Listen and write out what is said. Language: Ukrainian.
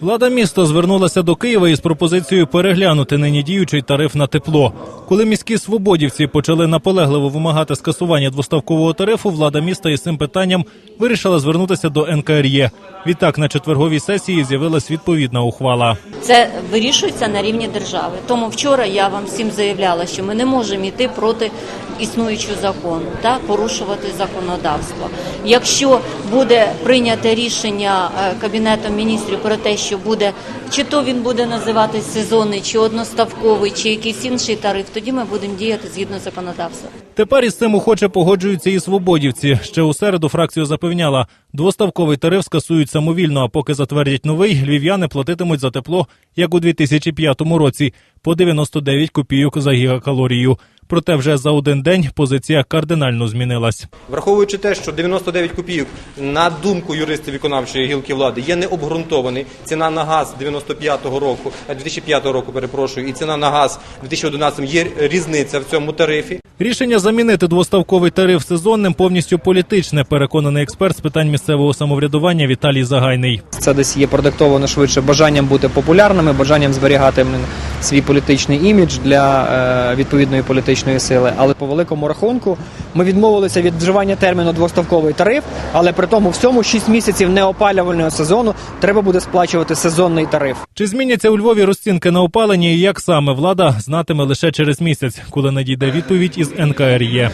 Влада міста звернулася до Києва із пропозицією переглянути нині діючий тариф на тепло. Коли міські свободівці почали наполегливо вимагати скасування двоставкового тарифу, влада міста із цим питанням вирішила звернутися до НКРЄ. Відтак на четверговій сесії з'явилась відповідна ухвала. Це вирішується на рівні держави. Тому вчора я вам всім заявляла, що ми не можемо йти проти існуючого закону та порушувати законодавство. Якщо буде прийнято рішення е, кабінетом міністрів про те, що буде чи то він буде називатись сезонний, чи одноставковий, чи якийсь інший тариф, тоді ми будемо діяти згідно законодавства. Тепер із цим охоче погоджуються і свободівці. Ще у середу фракцію запевняла, двоставковий тариф скасують самовільно, а поки затвердять новий, львів'яни платитимуть за тепло, як у 2005 році, по 99 копійок за гігакалорію. Проте вже за один день позиція кардинально змінилась. Враховуючи те, що 99 копійок, на думку юристів виконавчої гілки влади, є необґрунтований. Ціна на газ 95-го року, е, 2005 року, перепрошую, і ціна на газ 2011 є різниця в цьому тарифі. Рішення замінити двоставковий тариф сезонним повністю політичне, переконаний експерт з питань місцевого самоврядування Віталій Загайний. Це десь є продиктовано швидше бажанням бути популярними, бажанням зберігати свій політичний імідж для е, відповідної політичної сили. Але по великому рахунку ми відмовилися від вживання терміну двоставковий тариф, але при тому всьому 6 місяців неопалювального сезону треба буде сплачувати сезонний тариф. Чи зміняться у Львові розцінки на опалення і як саме влада знатиме лише через місяць, коли надійде відповідь із НКРЄ.